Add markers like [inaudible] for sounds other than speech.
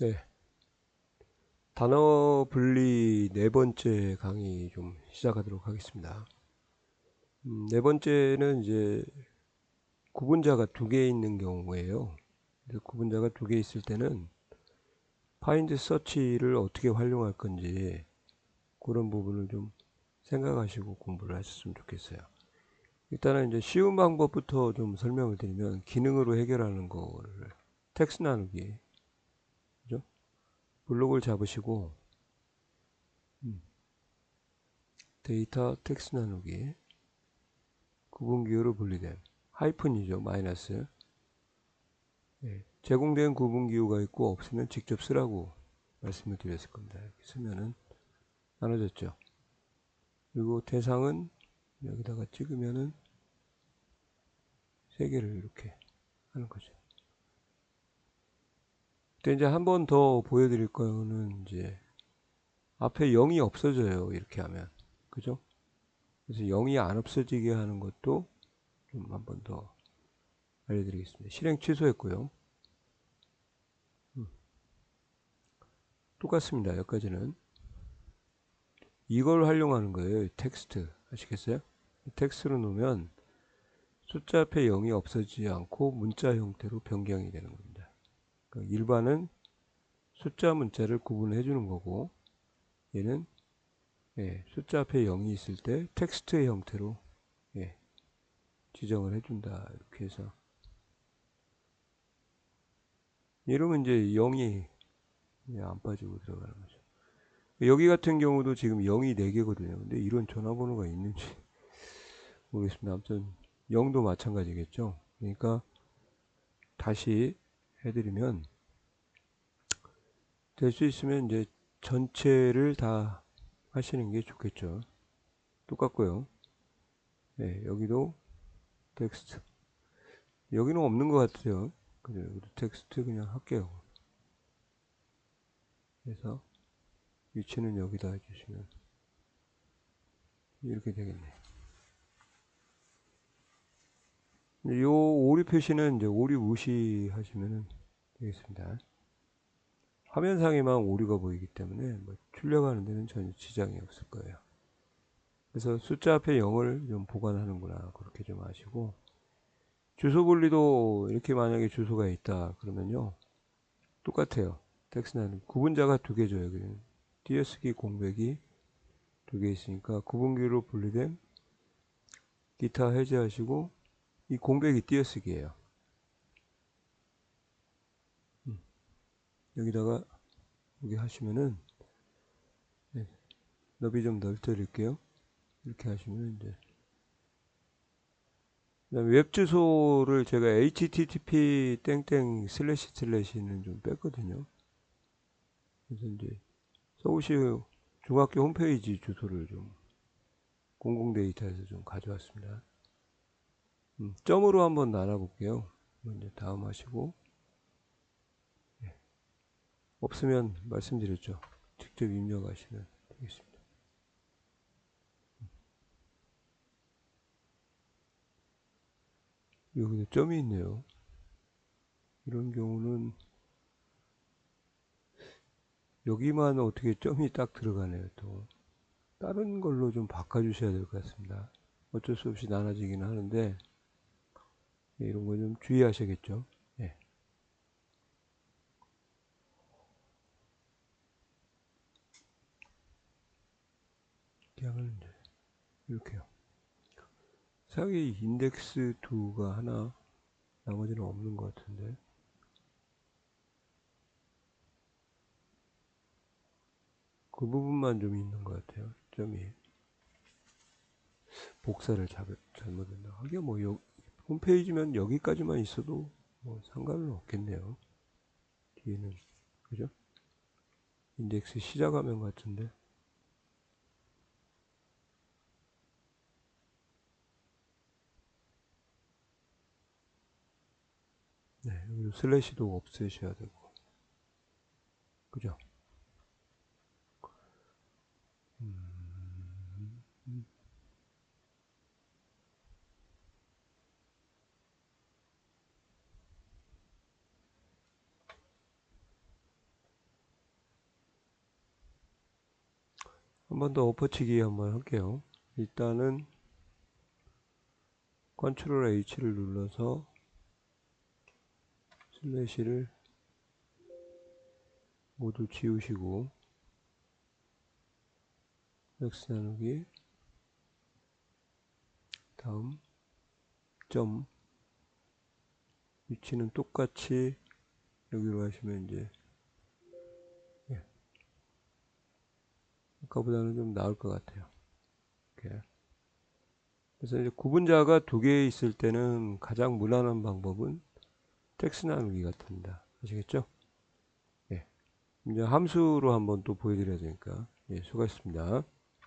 네. 단어 분리 네 번째 강의 좀 시작하도록 하겠습니다. 음, 네 번째는 이제 구분자가 두 개 있는 경우에요. 구분자가 두 개 있을 때는 파인드 서치를 어떻게 활용할 건지 그런 부분을 좀 생각하시고 공부를 하셨으면 좋겠어요. 일단은 이제 쉬운 방법부터 좀 설명을 드리면 기능으로 해결하는 거를 텍스트 나누기? 블록을 잡으시고 음, 데이터 텍스트 나누기 구분기호로 분리됨. 하이픈이죠 마이너스. 예, 제공된 구분기호가 있고 없으면 직접 쓰라고 말씀을 드렸을 겁니다. 이렇게 쓰면은 나눠졌죠. 그리고 대상은 여기다가 찍으면은 세 개를 이렇게 하는 거죠. 근데 이제 한 번 더 보여드릴 거는 이제 앞에 0이 없어져요. 이렇게 하면. 그죠? 그래서 0이 안 없어지게 하는 것도 좀 한 번 더 알려드리겠습니다. 실행 취소했고요. 음. 똑같습니다. 여기까지는. 이걸 활용하는 거예요. 텍스트. 아시겠어요? 텍스트로 놓으면 숫자 앞에 0이 없어지지 않고 문자 형태로 변경이 되는 겁니다. 그러니까 일반은 숫자 문자를 구분해 주는 거고 얘는 예, 숫자 앞에 0이 있을 때 텍스트의 형태로 예, 지정을 해준다 이렇게 해서 이러면 이제 0이 안 빠지고 들어가는 거죠. 여기 같은 경우도 지금 0이 4개거든요. 근데 이런 전화번호가 있는지 [laughs] 모르겠습니다. 아무튼 0도 마찬가지겠죠. 그러니까 다시 해드리면 될 수 있으면 이제 전체를 다 하시는 게 좋겠죠. 똑같고요. 네, 여기도 텍스트. 여기는 없는 것 같아요. 그죠? 여기도 텍스트 그냥 할게요. 그래서 위치는 여기다 해주시면 이렇게 되겠네. 요 오류 표시는 이제 오류 무시하시면 되겠습니다. 화면상에만 오류가 보이기 때문에 뭐 출력하는 데는 전혀 지장이 없을 거예요. 그래서 숫자 앞에 0을 좀 보관하는구나 그렇게 좀 아시고 주소 분리도 이렇게 만약에 주소가 있다 그러면요 똑같아요. 텍스트는 구분자가 두 개죠. 여기는 띄어쓰기 공백이 두 개 있으니까 구분기로 분리된 기타 해제하시고 이 공백이 띄어쓰기예요. 음. 여기다가 여기 하시면은 네. 너비 좀 넓혀드릴게요. 이렇게 하시면 이제 웹 주소를 제가 http 땡땡 슬래시 슬래시는 좀 뺐거든요. 그래서 이제 서울시 중학교 홈페이지 주소를 좀 공공 데이터에서 좀 가져왔습니다. 음, 점으로 한번 나눠볼게요. 먼저 다음 하시고 네. 없으면 말씀드렸죠. 직접 입력하시면 되겠습니다. 음. 여기도 점이 있네요. 이런 경우는 여기만 어떻게 점이 딱 들어가네요. 또 다른 걸로 좀 바꿔주셔야 될 것 같습니다. 어쩔 수 없이 나눠지긴 하는데 네, 이런 거 좀 주의하셔야겠죠. 예. 그냥 이렇게요. 사기 인덱스 2가 하나 나머지는 없는 것 같은데 그 부분만 좀 있는 것 같아요. 점이 복사를 잘못했나 하긴 뭐 여, 홈페이지면 여기까지만 있어도 뭐 상관은 없겠네요. 뒤에는 그죠? 인덱스 시작 화면 같은데 네, 여기 슬래시도 없애셔야 되고 그죠? 한 번 더 엎어치기 한번 할게요. 일단은 컨트롤 H를 눌러서 슬래시를 모두 지우시고 X 나누기 다음 점 위치는 똑같이 여기로 하시면 이제 아까보다는 좀 나을 것 같아요. 이렇게. 그래서 이제 구분자가 두 개 있을 때는 가장 무난한 방법은 텍스 나누기 같습니다. 아시겠죠? 예. 이제 함수로 한번 또 보여드려야 되니까. 예, 수고하셨습니다.